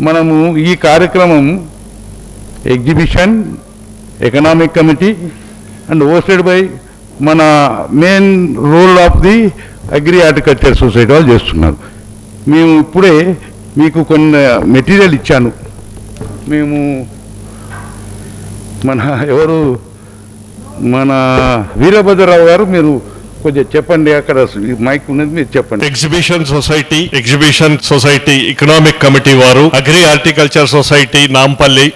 మనము ఈ కార్యక్రమం exhibition economic committee and hosted by మన main role of the agri horticulture society వాళ్ళు చేస్తున్నారు. మేము ఇప్పుడే మీకు కొన్ని మెటీరియల్ ఇచ్చాను. మేము మన ఎవరు? మన వీరభద్రరావు గారు మీరు కొంచెం చెప్పండి అక్కడ మైక్ ఉన్నది మీరు చెప్పండి. Exhibition society exhibition society economic committee వారు agri horticulture society Nampally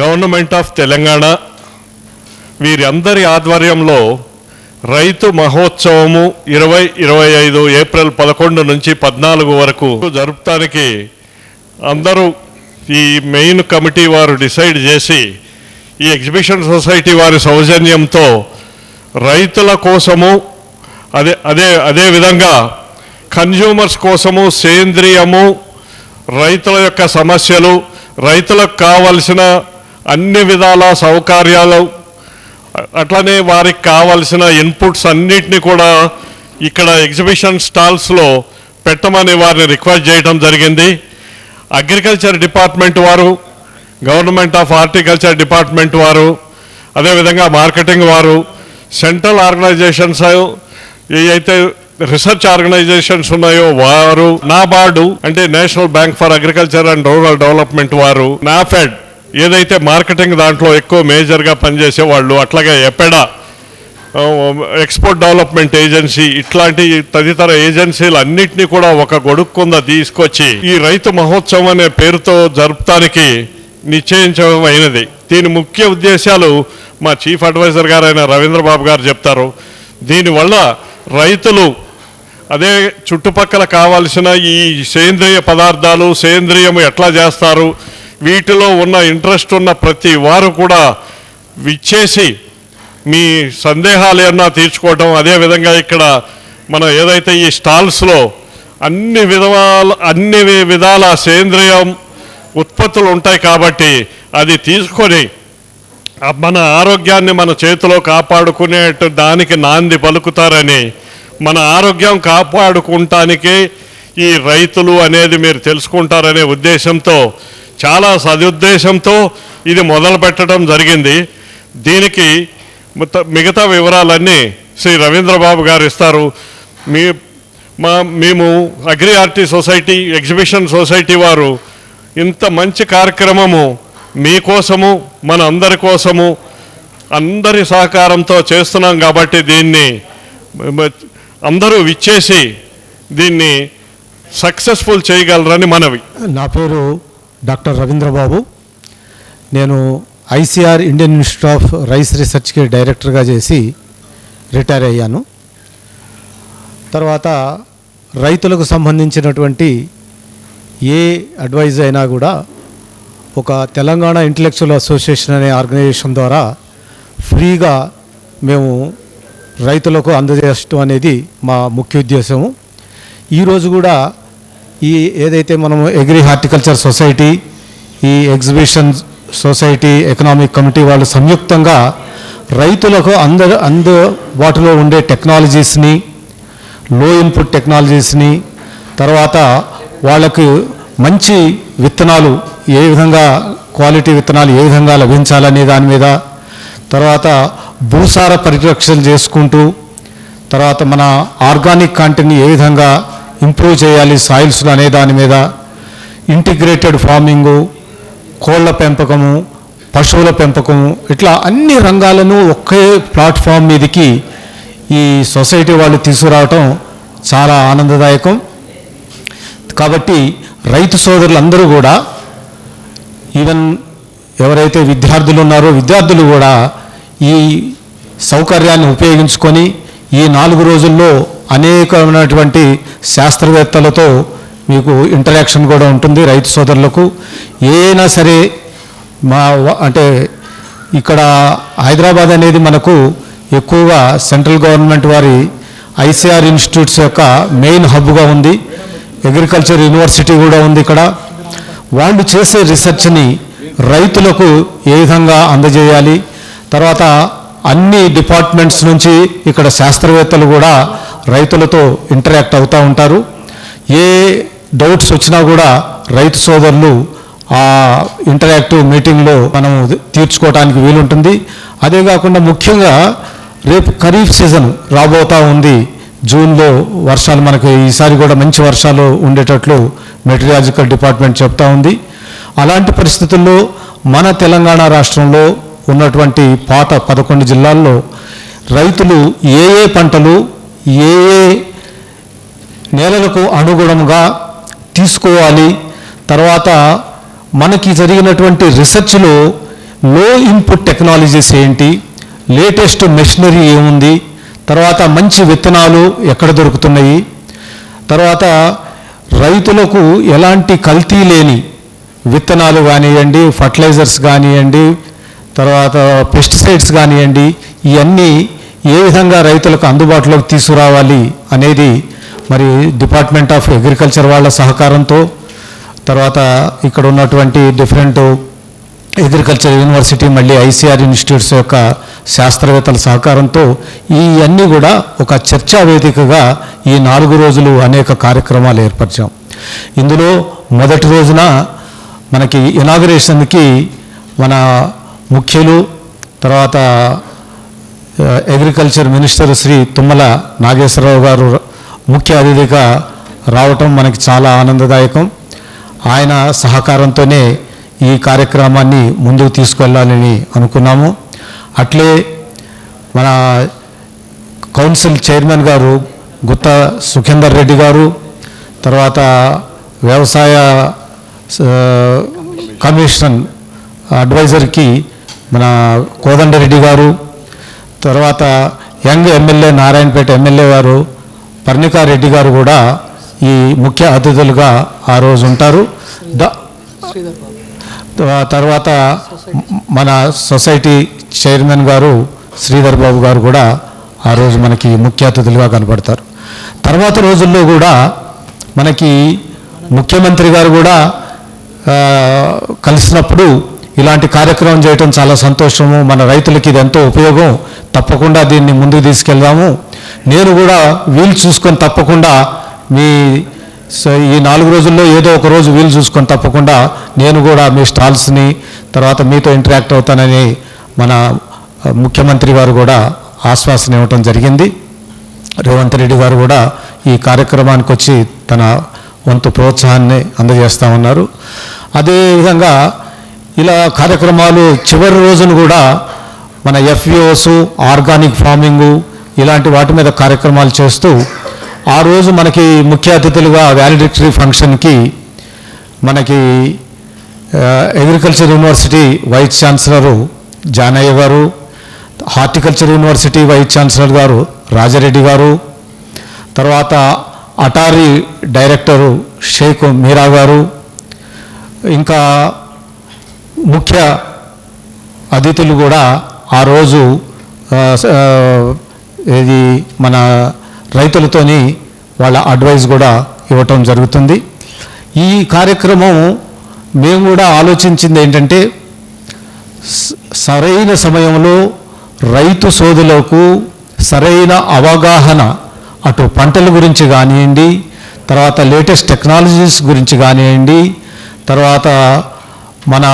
government of Telangana వీరందరి ఆధ్వర్యంలో రైతు మహోత్సవము ఇరవై ఇరవై ఐదు ఏప్రిల్ పదకొండు నుంచి పద్నాలుగు వరకు జరుపుతానికి అందరూ ఈ మెయిన్ కమిటీ వారు డిసైడ్ చేసి ఈ ఎగ్జిబిషన్ సొసైటీ వారి సౌజన్యంతో రైతుల కోసము అదే అదే అదే విధంగా కన్జ్యూమర్స్ కోసము సేంద్రియము రైతుల యొక్క సమస్యలు రైతులకు కావలసిన అన్ని విధాల సౌకర్యాలు అట్లనే వారికి కావలసిన ఇన్పుట్స్ అన్నిటిని కూడా ఇక్కడ ఎగ్జిబిషన్ స్టాల్స్లో పెట్టమని వారిని రిక్వెస్ట్ చేయడం జరిగింది. అగ్రికల్చర్ డిపార్ట్మెంట్ వారు గవర్నమెంట్ ఆఫ్ హార్టికల్చర్ డిపార్ట్మెంట్ వారు అదేవిధంగా మార్కెటింగ్ వారు సెంట్రల్ ఆర్గనైజేషన్స్ ఏవైతే రీసెర్చ్ ఆర్గనైజేషన్స్ ఉన్నాయో వారు నాబార్డు అంటే national bank for agriculture and rural development వారు నాఫెడ్ ఏదైతే మార్కెటింగ్ దాంట్లో ఎక్కువ మేజర్గా పనిచేసే వాళ్ళు అట్లాగే ఎపెడా ఎక్స్పోర్ట్ డెవలప్మెంట్ ఏజెన్సీ ఇట్లాంటి తదితర ఏజెన్సీలు అన్నింటినీ కూడా ఒక గొడుగు కింద తీసుకొచ్చి ఈ రైతు మహోత్సవం అనే పేరుతో జరుపుతానికి అయినది దీని ముఖ్య ఉద్దేశాలు మా చీఫ్ అడ్వైజర్ గారైన రవీంద్రబాబు గారు చెప్తారు. దీనివల్ల రైతులు అదే చుట్టుపక్కల కావాల్సిన ఈ సేంద్రియ పదార్థాలు సేంద్రియం ఎట్లా చేస్తారు వీటిలో ఉన్న ఇంట్రెస్ట్ ఉన్న ప్రతి వారు కూడా విచ్చేసి మీ సందేహాలు ఏమన్నా తీర్చుకోవటం అదేవిధంగా ఇక్కడ మనం ఏదైతే ఈ స్టాల్స్లో అన్ని విధాల అన్ని విధాల సేంద్రియం ఉత్పత్తులు ఉంటాయి కాబట్టి అది తీసుకొని మన ఆరోగ్యాన్ని మన చేతిలో కాపాడుకునేట దానికి నాంది పలుకుతారని మన ఆరోగ్యం కాపాడుకుంటానికి ఈ రైతులు అనేది మీరు తెలుసుకుంటారనే ఉద్దేశంతో చాలా సదుద్దేశంతో ఇది మొదలు పెట్టడం జరిగింది. దీనికి మొత్తం మిగతా వివరాలన్నీ శ్రీ రవీంద్రబాబు గారు ఇస్తారు. మీ మా మేము agri RT society exhibition society వారు ఇంత మంచి కార్యక్రమము మీకోసము మన అందరి కోసము అందరి సహకారంతో చేస్తున్నాం కాబట్టి దీన్ని అందరూ విచ్చేసి దీన్ని సక్సెస్ఫుల్ చేయగలరని మనవి. నా పేరు డాక్టర్ రవీంద్రబాబు. నేను ICR Indian institute of rice రీసెర్చ్కి డైరెక్టర్గా చేసి రిటైర్ అయ్యాను. తర్వాత రైతులకు సంబంధించినటువంటి ఏ అడ్వైజ్ అయినా కూడా ఒక తెలంగాణ ఇంటలెక్చువల్ అసోసియేషన్ అనే ఆర్గనైజేషన్ ద్వారా ఫ్రీగా మేము రైతులకు అందజేయడం అనేది మా ముఖ్య ఉద్దేశము. ఈరోజు కూడా ఈ ఏదైతే మనము అగ్రి హార్టికల్చర్ సొసైటీ ఈ ఎగ్జిబిషన్ సొసైటీ ఎకనామిక్ కమిటీ వాళ్ళు సంయుక్తంగా రైతులకు అంద అందుబాటులో ఉండే టెక్నాలజీస్ని లో ఇన్పుట్ టెక్నాలజీస్ని తర్వాత వాళ్ళకు మంచి విత్తనాలు ఏ విధంగా క్వాలిటీ విత్తనాలు ఏ విధంగా లభించాలనే దాని మీద తర్వాత భూసార పరిరక్షణ చేసుకుంటూ తర్వాత మన ఆర్గానిక్ కంటెంట్ని ఏ విధంగా ఇంప్రూవ్ చేయాలి సాయిల్స్ అనే దాని మీద ఇంటిగ్రేటెడ్ ఫార్మింగు కోళ్ళ పెంపకము పశువుల పెంపకము ఇట్లా అన్ని రంగాలను ఒకే ప్లాట్ఫామ్ మీదకి ఈ సొసైటీ వాళ్ళు తీసుకురావటం చాలా ఆనందదాయకం. కాబట్టి రైతు సోదరులందరూ కూడా ఈవెన్ ఎవరైతే విద్యార్థులు ఉన్నారో విద్యార్థులు కూడా ఈ సౌకర్యాన్ని ఉపయోగించుకొని ఈ నాలుగు రోజుల్లో అనేకమైనటువంటి శాస్త్రవేత్తలతో మీకు ఇంటరాక్షన్ కూడా ఉంటుంది రైతు సోదరులకు. ఏదైనా సరే మా అంటే ఇక్కడ హైదరాబాద్ అనేది మనకు ఎక్కువగా సెంట్రల్ గవర్నమెంట్ వారి ఐసీఆర్ ఇన్స్టిట్యూట్స్ యొక్క మెయిన్ హబ్గా ఉంది. అగ్రికల్చర్ యూనివర్సిటీ కూడా ఉంది ఇక్కడ. వాళ్ళు చేసే రీసెర్చ్ని రైతులకు ఏ విధంగా అందజేయాలి? తర్వాత అన్ని డిపార్ట్మెంట్స్ నుంచి ఇక్కడ శాస్త్రవేత్తలు కూడా రైతులతో ఇంటరాక్ట్ అవుతూ ఉంటారు. ఏ డౌట్స్ వచ్చినా కూడా రైతు సోదరులు ఆ ఇంటరాక్టివ్ మీటింగ్లో మనం తీర్చుకోవడానికి వీలుంటుంది. అదే కాకుండా ముఖ్యంగా రేపు ఖరీఫ్ సీజన్ రాబోతా ఉంది. జూన్లో వర్షాలు మనకు ఈసారి కూడా మంచి వర్షాలు ఉండేటట్లు మెటీరియాలజికల్ డిపార్ట్మెంట్ చెప్తా ఉంది. అలాంటి పరిస్థితుల్లో మన తెలంగాణ రాష్ట్రంలో ఉన్నటువంటి పాత పదకొండు జిల్లాల్లో రైతులు ఏ ఏ పంటలు ఏ ఏ నేలలకు అనుగుణంగా తీసుకోవాలి తర్వాత మనకి జరిగినటువంటి రీసెర్చ్లో లో ఇన్పుట్ టెక్నాలజీస్ ఏంటి లేటెస్ట్ మెషినరీ ఏముంది తర్వాత మంచి విత్తనాలు ఎక్కడ దొరుకుతున్నాయి? తర్వాత రైతులకు ఎలాంటి కల్తీ లేని విత్తనాలు కానివ్వండి ఫర్టిలైజర్స్ కానివ్వండి తర్వాత పెస్టిసైడ్స్ కానివ్వండి ఇవన్నీ ఏ విధంగా రైతులకు అందుబాటులోకి తీసుకురావాలి అనేది మరి డిపార్ట్మెంట్ ఆఫ్ అగ్రికల్చర్ వాళ్ళ సహకారంతో తర్వాత ఇక్కడ ఉన్నటువంటి డిఫరెంట్ అగ్రికల్చర్ యూనివర్సిటీ మళ్ళీ ఐసీఆర్ ఇన్స్టిట్యూట్స్ యొక్క శాస్త్రవేత్తల సహకారంతో ఈ అన్నీ కూడా ఒక చర్చా వేదికగా ఈ నాలుగు రోజులు అనేక కార్యక్రమాలు ఏర్పరిచాం. ఇందులో మొదటి రోజున మనకి ఇనాగరేషన్కి మన ముఖ్యులు తర్వాత అగ్రికల్చర్ మినిస్టర్ శ్రీ తుమ్మల నాగేశ్వరరావు గారు ముఖ్య అతిథిగా రావటం మనకి చాలా ఆనందదాయకం. ఆయన సహకారంతోనే ఈ కార్యక్రమాన్ని ముందుకు తీసుకెళ్ళాలని అనుకున్నాము. అట్లే మన కౌన్సిల్ చైర్మన్ గారు గుత్త సుఖేందర్ రెడ్డి గారు తర్వాత వ్యవసాయ కమిషన్ అడ్వైజర్కి మన కోదండరెడ్డి గారు తర్వాత యంగ్ ఎమ్మెల్యే నారాయణపేట ఎమ్మెల్యే గారు పర్ణికారెడ్డి గారు కూడా ఈ ముఖ్య అతిథులుగా ఆ రోజు ఉంటారు. ద తర్వాత మన సొసైటీ చైర్మన్ గారు శ్రీధర్ బాబు గారు కూడా ఆ రోజు మనకి ముఖ్య అతిథులుగా కనపడతారు. తర్వాత రోజుల్లో కూడా మనకి ముఖ్యమంత్రి గారు కూడా కలిసినప్పుడు ఇలాంటి కార్యక్రమం చేయటం చాలా సంతోషము. మన రైతులకి ఇది ఎంతో ఉపయోగం. తప్పకుండా దీన్ని ముందుకు తీసుకెళ్దాము. నేను కూడా వీలు చూసుకొని తప్పకుండా మీ సో ఈ నాలుగు రోజుల్లో ఏదో ఒక రోజు వీలు చూసుకొని తప్పకుండా నేను కూడా మీ స్టాల్స్ని తర్వాత మీతో ఇంటరాక్ట్ అవుతానని మన ముఖ్యమంత్రి వారు కూడా ఆశ్వాసన ఇవ్వటం జరిగింది. రేవంత్ రెడ్డి గారు కూడా ఈ కార్యక్రమానికి వచ్చి తన వంతు ప్రోత్సాహాన్ని అందజేస్తూ ఉన్నారు. అదేవిధంగా ఇలా కార్యక్రమాలు చివరి రోజున కూడా మన ఎఫ్ఈఓస్ ఆర్గానిక్ ఫార్మింగు ఇలాంటి వాటి మీద కార్యక్రమాలు చేస్తూ ఆ రోజు మనకి ముఖ్య అతిథులుగా వ్యాలిడిక్టరీ ఫంక్షన్కి మనకి agriculture university vice chancellor Janaiah గారు హార్టికల్చర్ యూనివర్సిటీ వైస్ ఛాన్సలర్ గారు రాజారెడ్డి గారు తర్వాత అటారీ డైరెక్టరు షేక్ మీరా గారు ఇంకా ముఖ్య అతిథులు కూడా ఆ రోజు ఇది మన రైతులతోని వాళ్ళ అడ్వైస్ కూడా ఇవ్వటం జరుగుతుంది. ఈ కార్యక్రమం మేము కూడా ఆలోచించింది ఏంటంటే సరైన సమయంలో రైతు సోదులకు సరైన అవగాహన అటు పంటల గురించి కానివ్వండి తర్వాత లేటెస్ట్ టెక్నాలజీస్ గురించి కానివ్వండి తర్వాత మన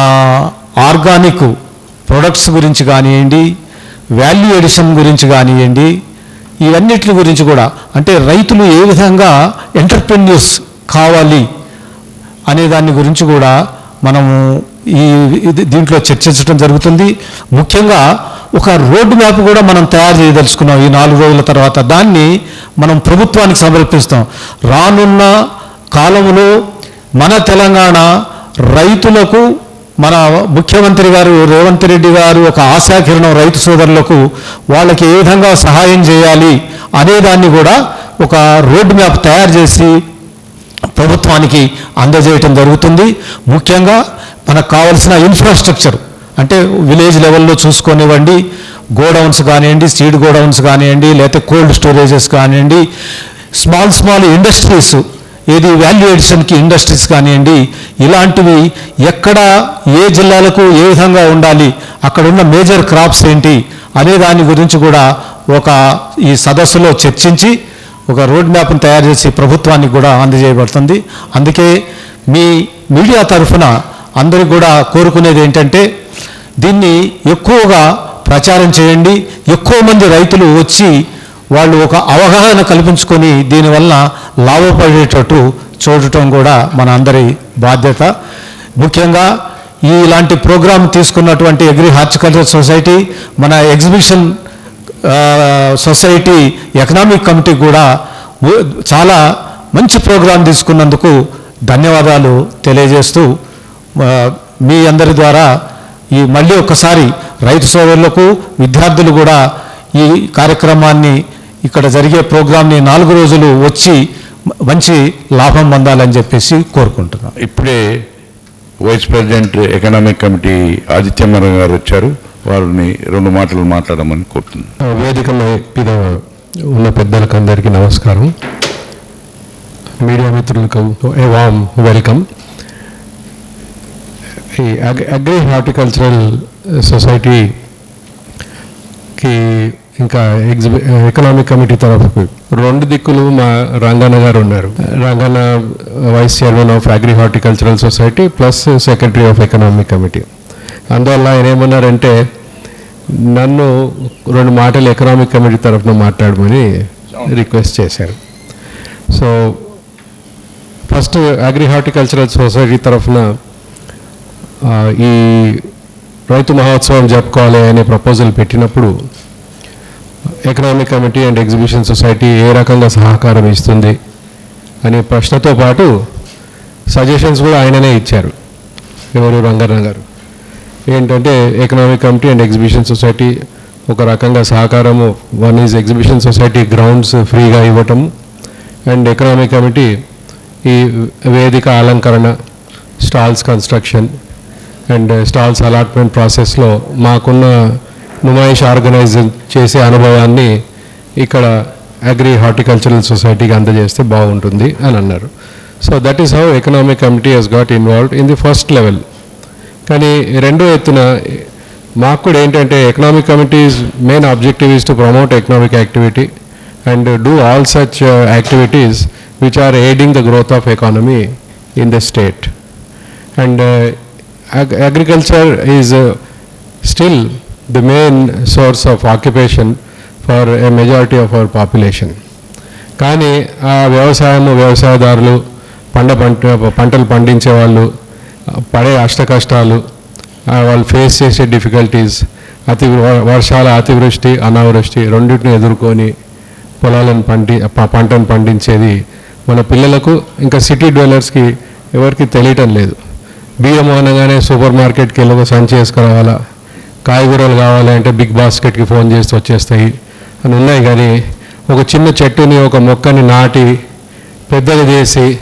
ఆర్గానిక్ ప్రొడక్ట్స్ గురించి కానివ్వండి వాల్యూ ఎడిషన్ గురించి కానివ్వండి ఇవన్నిటి గురించి కూడా అంటే రైతులు ఏ విధంగా ఎంటర్ప్రెన్యూర్స్ కావాలి అనే దాని గురించి కూడా మనము ఈ ఇది- దీంట్లో చర్చించడం జరుగుతుంది. ముఖ్యంగా ఒక రోడ్డు మ్యాప్ కూడా మనం తయారు చేయదలుచుకున్నాం ఈ నాలుగు రోజుల తర్వాత. దాన్ని మనం ప్రభుత్వానికి సమర్పిస్తాం. రానున్న కాలంలో మన తెలంగాణ రైతులకు మన ముఖ్యమంత్రి గారు రేవంత్ రెడ్డి గారు ఒక ఆశాకిరణం రైతు సోదరులకు వాళ్ళకి ఏ విధంగా సహాయం చేయాలి అనేదాన్ని కూడా ఒక రోడ్డు మ్యాప్ తయారు చేసి ప్రభుత్వానికి అందజేయటం జరుగుతుంది. ముఖ్యంగా మనకు కావలసిన ఇన్ఫ్రాస్ట్రక్చర్ అంటే విలేజ్ లెవెల్లో చూసుకొనివ్వండి. గోడౌన్స్ కానివ్వండి సీడ్ గోడౌన్స్ కానివ్వండి లేకపోతే కోల్డ్ స్టోరేజెస్ కానివ్వండి. స్మాల్ స్మాల్ ఇండస్ట్రీస్ ఏది వాల్యుయేషన్కి ఇండస్ట్రీస్ కానివ్వండి ఇలాంటివి ఎక్కడ ఏ జిల్లాలకు ఏ విధంగా ఉండాలి అక్కడ ఉన్న మేజర్ క్రాప్స్ ఏంటి అనే దాని గురించి కూడా ఒక ఈ సదస్సులో చర్చించి ఒక రోడ్ మ్యాప్ను తయారు చేసి ప్రభుత్వానికి కూడా అందజేయబడుతుంది. అందుకే మీ మీడియా తరఫున అందరూ కూడా కోరుకునేది ఏంటంటే దీన్ని ఎక్కువగా ప్రచారం చేయండి. ఎక్కువ మంది రైతులు వచ్చి వాళ్ళు ఒక అవగాహన కల్పించుకొని దీనివల్ల లాభపడేటట్టు చూడటం కూడా మన అందరి బాధ్యత. ముఖ్యంగా ఈ ఇలాంటి ప్రోగ్రాం తీసుకున్నటువంటి అగ్రి హార్టికల్చర్ సొసైటీ మన ఎగ్జిబిషన్ సొసైటీ ఎకనామిక్ కమిటీ కూడా చాలా మంచి ప్రోగ్రాం తీసుకున్నందుకు ధన్యవాదాలు తెలియజేస్తూ మీ అందరి ద్వారా ఈ మళ్ళీ ఒకసారి రైతు సోదరులకు విద్యార్థులు కూడా ఈ కార్యక్రమాన్ని ఇక్కడ జరిగే ప్రోగ్రాంని నాలుగు రోజులు వచ్చి మంచి లాభం పొందాలని చెప్పేసి కోరుకుంటున్నాం. ఇప్పుడే vice president economic committee Adityanarayana గారు వచ్చారు. వారిని రెండు మాటలు మాట్లాడమని కోరుతున్నాను. వేదిక మీద ఉన్న పెద్దలకు అందరికీ నమస్కారం. మీడియా మిత్రులకు ఏ వామ్ వెల్కమ్. ఈ అగ్- అగ్రి హార్టికల్చరల్ సొసైటీకి ఇంకా ఎగ్జిబి ఎకనామిక్ కమిటీ తరఫు రెండు దిక్కులు మా రంగన్న గారు ఉన్నారు. Ranganna vice chairman of agri horticultural society plus secretary of economic committee అందువల్ల ఆయన ఏమన్నారంటే నన్ను రెండు మాటలు ఎకనామిక్ కమిటీ తరఫున మాట్లాడమని రిక్వెస్ట్ చేశారు. So first agri horticultural society తరఫున ఈ రైతు మహోత్సవం జరుపుకోవాలి అనే ప్రపోజల్ పెట్టినప్పుడు economic committee and exhibition society ఏ రకంగా సహకారం ఇస్తుంది అనే ప్రశ్నతో పాటు సజెషన్స్ కూడా ఆయననే ఇచ్చారు. ఎవరు? రంగన్న గారు. ఏంటంటే economic committee and exhibition society ఒక రకంగా సహకారము one is exhibition society grounds ఫ్రీగా ఇవ్వటం అండ్ ఎకనామిక్ కమిటీ ఈ వేదిక అలంకరణ stalls construction and stalls allotment ప్రాసెస్లో మాకున్న నుమాయిష్ ఆర్గనైజ్ చేసే అనుభవాన్ని ఇక్కడ అగ్రి హార్టికల్చరల్ సొసైటీకి అందజేస్తే బాగుంటుంది అని అన్నారు. So that is how economic committee has got involved in the first level కానీ రెండో ఎత్తున మాకు కూడా ఏంటంటే economic committees main objective is to promote economic activity and do all such activities which are aiding the growth of economy in the state and agriculture is still the main source of occupation for a majority of our population కానీ ఆ వ్యవసాయము వ్యవసాయదారులు పంట పంట పంటలు పండించే వాళ్ళు పడే అష్ట కష్టాలు వాళ్ళు ఫేస్ చేసే డిఫికల్టీస్ అతి వర్షాల అతివృష్టి అనావృష్టి రెండింటిని ఎదుర్కొని పొలాలను పండి పంటను పండించేది మన పిల్లలకు ఇంకా సిటీ డ్వెలర్స్కి ఎవరికి తెలియటం లేదు. బియ్యం అనగానే సూపర్ మార్కెట్కి వెళ్ళి ఒక సంచి వేసుకురావాలా? కాయగూరలు కావాలి అంటే బిగ్ బాస్కెట్కి ఫోన్ చేసి వచ్చేస్తాయి అని ఉన్నాయి కానీ ఒక చిన్న చెట్టుని ఒక మొక్కని నాటి పెద్దగా చేసి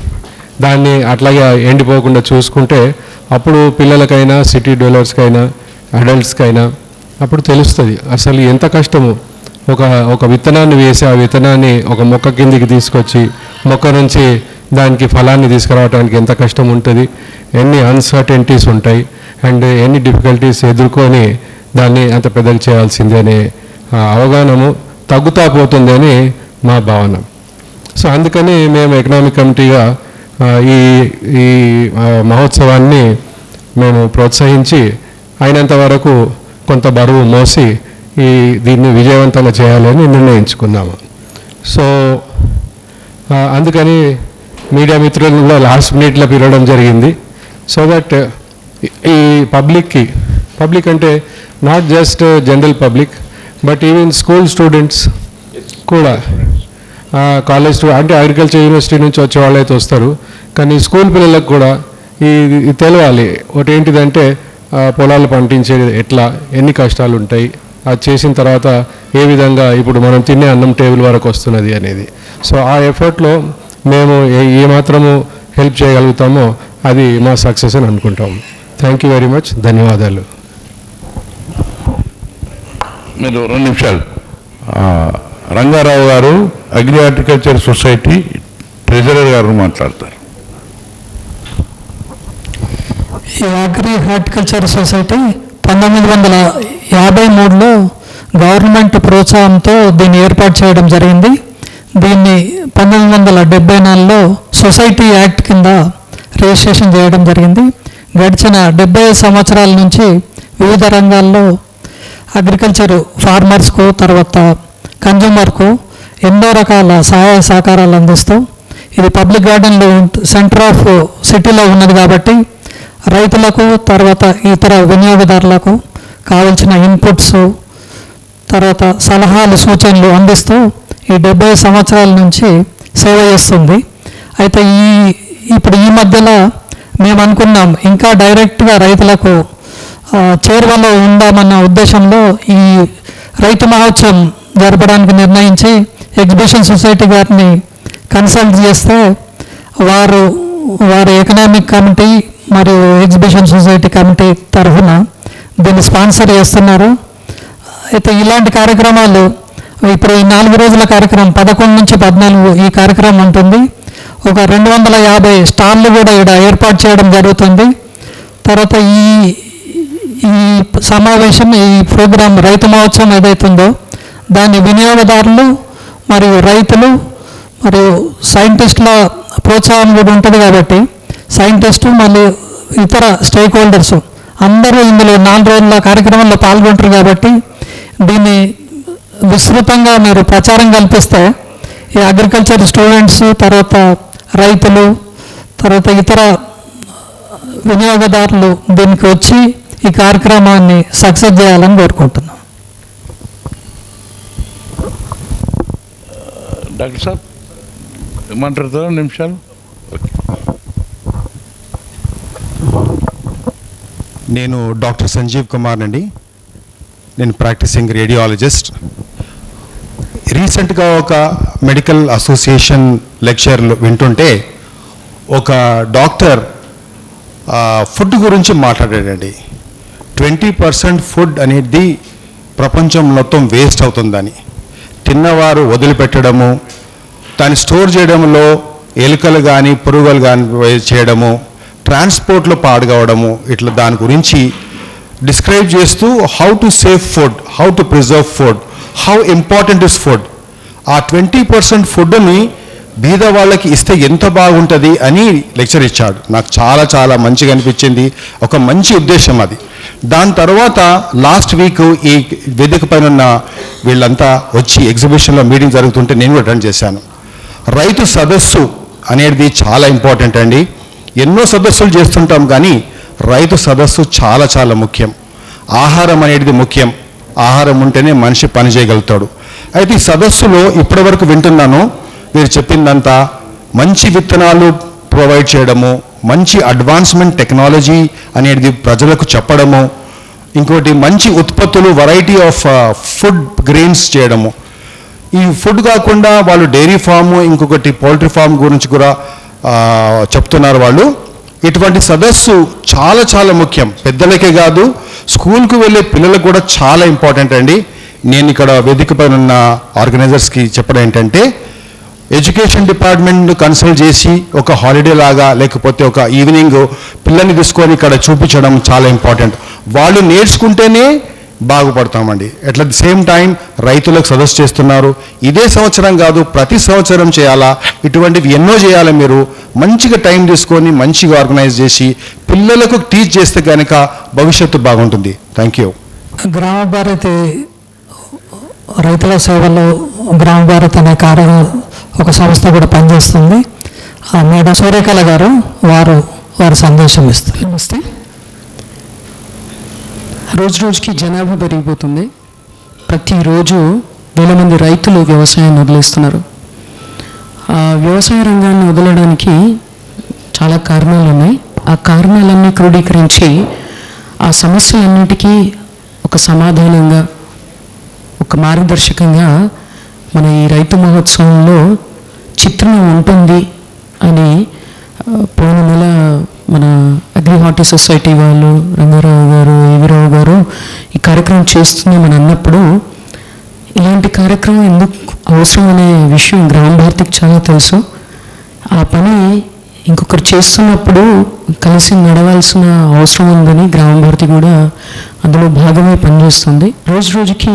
దాన్ని అట్లాగే ఎండిపోకుండా చూసుకుంటే అప్పుడు పిల్లలకైనా సిటీ డెవలర్స్కైనా అడల్ట్స్కైనా అప్పుడు తెలుస్తుంది. అసలు ఎంత కష్టము? ఒక ఒక విత్తనాన్ని వేసి ఆ విత్తనాన్ని ఒక మొక్క కిందికి తీసుకొచ్చి మొక్క నుంచి దానికి ఫలాన్ని తీసుకురావడానికి ఎంత కష్టం ఉంటుంది? ఎన్ని అన్సర్టెంటీస్ ఉంటాయి? అండ్ ఎన్ని డిఫికల్టీస్ ఎదుర్కొని దాన్ని అంత పెద్దగా చేయాల్సిందే అనే అవగాహనము తగ్గుతా పోతుందని మా భావన. సో అందుకని మేము ఎకనామిక్ కమిటీగా ఈ ఈ మహోత్సవాన్ని మేము ప్రోత్సహించి అయినంత వరకు కొంత బరువు మోసి ఈ దీన్ని విజయవంతంగా చేయాలని నిర్ణయించుకున్నాము. సో అందుకని మీడియా మిత్రులను కూడా లాస్ట్ మినిట్లో పిలవడం జరిగింది. సో దట్ ఈ పబ్లిక్కి పబ్లిక్ అంటే not just general public but even school students కూడా కాలేజ్ స్టూ అంటే అగ్రికల్చర్ యూనివర్సిటీ నుంచి వచ్చే వాళ్ళైతే వస్తారు. కానీ స్కూల్ పిల్లలకు కూడా ఈ ఇది తెలియాలి ఒకటి ఏంటిదంటే పొలాలు పండించేది ఎట్లా ఎన్ని కష్టాలు ఉంటాయి అది చేసిన తర్వాత ఏ విధంగా ఇప్పుడు మనం తినే అన్నం టేబుల్ వరకు వస్తున్నది అనేది. సో ఆ ఎఫర్ట్లో మేము ఏ- ఏ మాత్రము హెల్ప్ చేయగలుగుతామో అది మా సక్సెస్ అని అనుకుంటాము థ్యాంక్ యూ వెరీ మచ్ ధన్యవాదాలు. మీరు రెండు నిమిషాలు. రంగారావు గారు అగ్రి హార్టికల్చర్ సొసైటీ ట్రెజరర్ గారు మాట్లాడతారు. ఈ అగ్రి హార్టికల్చర్ సొసైటీ పంతొమ్మిది వందల యాభై మూడులో గవర్నమెంట్ ప్రోత్సాహంతో దీన్ని ఏర్పాటు చేయడం జరిగింది. దీన్ని పంతొమ్మిది వందల డెబ్బై నాలుగులో సొసైటీ యాక్ట్ కింద రిజిస్ట్రేషన్ చేయడం జరిగింది. గడిచిన డెబ్బై సంవత్సరాల నుంచి వివిధ రంగాల్లో అగ్రికల్చర్ ఫార్మర్స్కు తర్వాత కన్జ్యూమర్కు ఎన్నో రకాల సహాయ సహకారాలు అందిస్తూ ఇది పబ్లిక్ గార్డెన్లో సెంటర్ ఆఫ్ సిటీలో ఉన్నది కాబట్టి రైతులకు తర్వాత ఇతర వినియోగదారులకు కావలసిన ఇన్పుట్స్ తర్వాత సలహాలు సూచనలు అందిస్తూ ఈ డెబ్బై సంవత్సరాల నుంచి సేవ చేస్తుంది. అయితే ఈ ఇప్పుడు ఈ మధ్యలో మేము అనుకున్నాం ఇంకా డైరెక్ట్గా రైతులకు చేరువలో ఉందామన్న ఉద్దేశంలో ఈ రైతు మహోత్సవం జరపడానికి నిర్ణయించి ఎగ్జిబిషన్ సొసైటీ గారిని కన్సల్ట్ చేస్తే వారు వారి ఎకనామిక్ కమిటీ మరియు ఎగ్జిబిషన్ సొసైటీ కమిటీ తరఫున దీన్ని స్పాన్సర్ చేస్తున్నారు. అయితే ఇలాంటి కార్యక్రమాలు ఇప్పుడు ఈ నాలుగు రోజుల కార్యక్రమం పదకొండు నుంచి పద్నాలుగు ఈ కార్యక్రమం ఉంటుంది. ఒక రెండు వందల యాభై స్టాళ్ళు కూడా ఇక్కడ ఏర్పాటు చేయడం జరుగుతుంది. తర్వాత ఈ ఈ సమావేశం ఈ ప్రోగ్రాం రైతు మహోత్సవం ఏదైతుందో దాని వినియోగదారులు మరియు రైతులు మరియు సైంటిస్టుల ప్రోత్సాహం కూడా ఉంటుంది కాబట్టి సైంటిస్టు మరియు ఇతర స్టేక్ హోల్డర్స్ అందరూ ఇందులో నాలుగు రోజుల కార్యక్రమంలో పాల్గొంటారు కాబట్టి దీన్ని విస్తృతంగా మీరు ప్రచారం కల్పిస్తే ఈ అగ్రికల్చర్ స్టూడెంట్స్ తర్వాత రైతులు తర్వాత ఇతర వినియోగదారులు దీనికి వచ్చి ఈ కార్యక్రమాన్ని సక్సెస్ చేయాలని కోరుకుంటున్నాం. డాక్టర్ సాబ్ ఏమంటారు? నిమిషాలు. నేను డాక్టర్ సంజీవ్ కుమార్ అండి. నేను ప్రాక్టీసింగ్ రేడియాలజిస్ట్. రీసెంట్గా ఒక మెడికల్ అసోసియేషన్ లెక్చర్లు వింటుంటే ఒక డాక్టర్ ఫుడ్ గురించి మాట్లాడాడండి. ట్వంటీ పర్సెంట్ ఫుడ్ అనేది ప్రపంచం మొత్తం వేస్ట్ అవుతుందని. తిన్నవారు వదిలిపెట్టడము దాన్ని స్టోర్ చేయడంలో ఎలుకలు కానీ పురుగులు కానీ చేయడము ట్రాన్స్పోర్ట్లో పాడుకోవడము ఇట్లా దాని గురించి డిస్క్రైబ్ చేస్తూ how to save food how to preserve food how important is food ఆ ట్వంటీ పర్సెంట్ ఫుడ్ని బీద వాళ్ళకి ఇస్తే ఎంత బాగుంటుంది అని లెక్చర్ ఇచ్చాడు. నాకు చాలా చాలా మంచిగా అనిపించింది. ఒక మంచి ఉద్దేశం అది. దాని తర్వాత లాస్ట్ వీక్ ఈ వేదిక పైన ఉన్న వీళ్ళంతా వచ్చి ఎగ్జిబిషన్లో మీటింగ్ జరుగుతుంటే నేను కూడా అటెండ్ చేశాను. రైతు సదస్సు అనేది చాలా ఇంపార్టెంట్ అండి. ఎన్నో సదస్సులు చేస్తుంటాం కానీ రైతు సదస్సు చాలా చాలా ముఖ్యం. ఆహారం అనేది ముఖ్యం. ఆహారం ఉంటేనే మనిషి పని చేయగలుగుతాడు. అయితే ఈ సదస్సులో ఇప్పటివరకు వింటున్నాను మీరు చెప్పిందంతా మంచి విత్తనాలు ప్రొవైడ్ చేయడము మంచి అడ్వాన్స్మెంట్ టెక్నాలజీ అనేది ప్రజలకు చెప్పడము ఇంకోటి మంచి ఉత్పత్తులు వెరైటీ ఆఫ్ ఫుడ్ గ్రెయిన్స్ చేయడము. ఈ ఫుడ్ కాకుండా వాళ్ళు డైరీ ఫామ్ ఇంకొకటి పౌల్ట్రీ ఫామ్ గురించి కూడా uh, చెప్తున్నారు వాళ్ళు. ఇటువంటి సదస్సు చాలా చాలా ముఖ్యం. పెద్దలకే కాదు స్కూల్కు వెళ్ళే పిల్లలకు కూడా చాలా ఇంపార్టెంట్ అండి. నేను ఇక్కడ వేదిక పైన ఉన్న ఆర్గనైజర్స్కి చెప్పడం ఏంటంటే ఎడ్యుకేషన్ డిపార్ట్మెంట్ను కన్సల్ట్ చేసి ఒక హాలిడే లాగా లేకపోతే ఒక ఈవినింగ్ పిల్లల్ని తీసుకొని ఇక్కడ చూపించడం చాలా ఇంపార్టెంట్. వాళ్ళు నేర్చుకుంటేనే బాగుపడతామండి. అట్ ది సేమ్ టైం రైతులకు సదస్సు చేస్తున్నారు ఇదే సంవత్సరం కాదు ప్రతి సంవత్సరం చేయాలా? ఇటువంటివి ఎన్నో చేయాలి మీరు. మంచిగా టైం తీసుకొని మంచిగా ఆర్గనైజ్ చేసి పిల్లలకు టీచ్ చేస్తే కనుక భవిష్యత్తు బాగుంటుంది. థ్యాంక్ యూ గ్రామ భారతి రైతుల సేవలో గ్రామ భారత్ అనే కార్య ఒక సంస్థ కూడా పనిచేస్తుంది. ఆ మేడం సూర్యకళ గారు వారు వారి సందేశం ఇస్తారు నమస్తే. రోజు రోజుకి జనాభా పెరిగిపోతుంది. ప్రతిరోజు వేల మంది రైతులు వ్యవసాయాన్ని వదిలేస్తున్నారు. వ్యవసాయ రంగాన్ని వదలడానికి చాలా కారణాలు ఉన్నాయి. ఆ కారణాలన్నీ క్రోడీకరించి ఆ సమస్యలన్నిటికీ ఒక సమాధానంగా ఒక మార్గదర్శకంగా మన ఈ రైతు మహోత్సవంలో చిత్రం ఉంటుంది అని ఆ, పోయిన నెల మన అగ్రిహార్టీ సొసైటీ వాళ్ళు రంగారావు గారు ఏవిరావు గారు ఈ కార్యక్రమం చేస్తున్నామని అన్నప్పుడు ఇలాంటి కార్యక్రమం ఎందుకు అవసరం అనే విషయం గ్రామ భారతికి చాలా తెలుసు. ఆ పని ఇంకొకరు చేస్తున్నప్పుడు కలిసి నడవాల్సిన అవసరం ఉందని గ్రామ భారతి కూడా అందులో భాగమే పనిచేస్తుంది. రోజు రోజుకి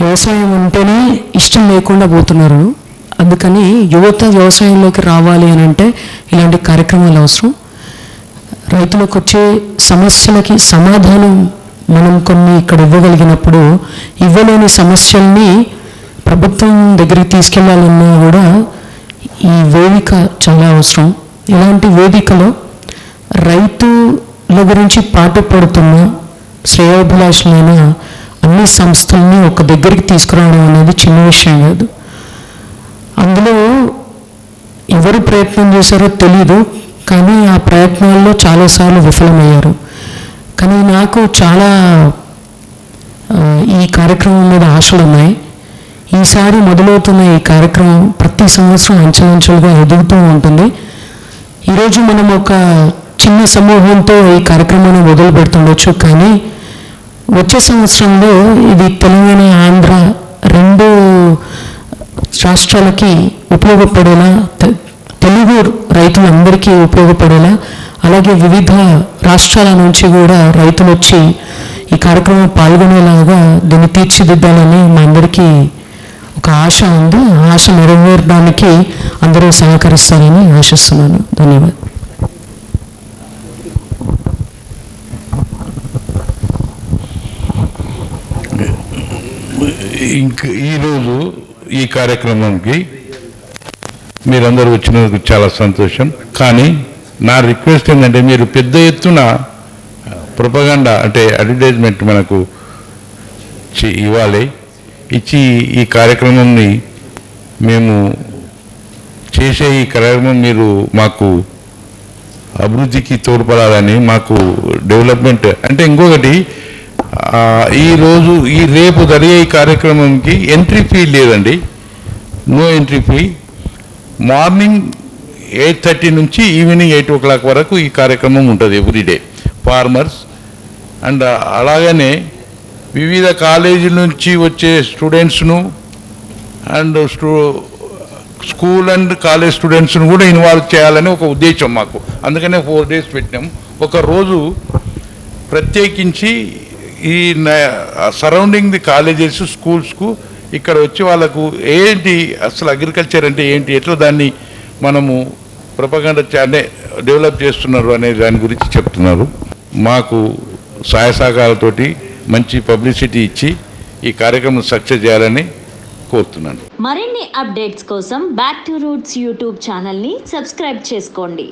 వ్యవసాయం ఉంటేనే ఇష్టం లేకుండా పోతున్నారు. అందుకని యువత వ్యవసాయంలోకి రావాలి అని అంటే ఇలాంటి కార్యక్రమాలు అవసరం. రైతులకు వచ్చే సమస్యలకి సమాధానం మనం కొన్ని ఇక్కడ ఇవ్వగలిగినప్పుడు ఇవ్వలేని సమస్యల్ని ప్రభుత్వం దగ్గరికి తీసుకెళ్ళాలన్నా కూడా ఈ వేదిక చాలా అవసరం. ఇలాంటి వేదికలో రైతుల గురించి పాటుపడుతున్న శ్రేయోభిలాషులైన అన్ని సంస్థల్ని ఒక దగ్గరికి తీసుకురావడం అనేది చిన్న విషయం కాదు. అందులో ఎవరు ప్రయత్నం చేశారో తెలీదు. కానీ ఆ ప్రయత్నాల్లో చాలాసార్లు విఫలమయ్యారు. కానీ నాకు చాలా ఈ కార్యక్రమం మీద ఆశలు ఉన్నాయి. ఈసారి మొదలవుతున్న ఈ కార్యక్రమం ప్రతి సంవత్సరం అంచెలంచెలుగా ఎదుగుతూ ఉంటుంది. ఈరోజు మనం ఒక చిన్న సమూహంతో ఈ కార్యక్రమాన్ని మొదలు పెడుతుండొచ్చు కానీ వచ్చే సంవత్సరంలో ఇది తెలంగాణ ఆంధ్ర రెండు రాష్ట్రాలకి ఉపయోగపడేలా తె- తెలుగు రైతులందరికీ ఉపయోగపడేలా అలాగే వివిధ రాష్ట్రాల నుంచి కూడా రైతులు వచ్చి ఈ కార్యక్రమం పాల్గొనేలాగా దీన్ని తీర్చిదిద్దాలని మా అందరికీ ఒక ఆశ ఉంది. ఆశ నెరవేరడానికి అందరూ సహకరిస్తారని ఆశిస్తున్నాను. ధన్యవాదాలు. ఇంక ఈరోజు ఈ కార్యక్రమంకి మీరందరూ వచ్చినందుకు చాలా సంతోషం. కానీ నా రిక్వెస్ట్ ఏంటంటే మీరు పెద్ద ఎత్తున ప్రొపగండా అంటే అడ్వర్టైజ్మెంట్ మనకు ఇవ్వాలి. ఇచ్చి ఈ కార్యక్రమంని మేము చేసే ఈ కార్యక్రమం మీరు మాకు అభివృద్ధికి తోడ్పడాలని మాకు డెవలప్మెంట్ అంటే ఇంకొకటి ఈరోజు ఈ రోజు ఈ రేపు జరిగే ఈ కార్యక్రమంకి ఎంట్రీ ఫీ లేదండి. No entry fee. Morning eight thirty నుంచి ఈవినింగ్ ఎయిట్ ఓ క్లాక్ వరకు ఈ కార్యక్రమం ఉంటుంది ఎవ్రీడే ఫార్మర్స్ అండ్ అలాగనే వివిధ కాలేజీల నుంచి వచ్చే స్టూడెంట్స్ను అండ్ స్టూ స్కూల్ అండ్ కాలేజ్ స్టూడెంట్స్ను కూడా ఇన్వాల్వ్ చేయాలని ఒక ఉద్దేశం మాకు. అందుకనే ఫోర్ డేస్ పెట్టినాం. ఒక రోజు ప్రత్యేకించి ఈ సరౌండింగ్ ది కాలేజెస్ స్కూల్స్కు ఇక్కడ వచ్చి వాళ్ళకు ఏంటి అసలు అగ్రికల్చర్ అంటే ఏంటి? ఎట్లా దాన్ని మనము ప్రపగండ అంటే డెవలప్ చేస్తున్నారు అనే దాని గురించి చెప్తున్నారు. మాకు సహాయ సహకారాలతోటి మంచి పబ్లిసిటీ ఇచ్చి ఈ కార్యక్రమం సక్సెస్ చేయాలని కోరుతున్నాను. మరిన్ని అప్డేట్స్ కోసం బ్యాక్ టు రూట్స్ యూట్యూబ్ ఛానల్ని సబ్స్క్రైబ్ చేసుకోండి.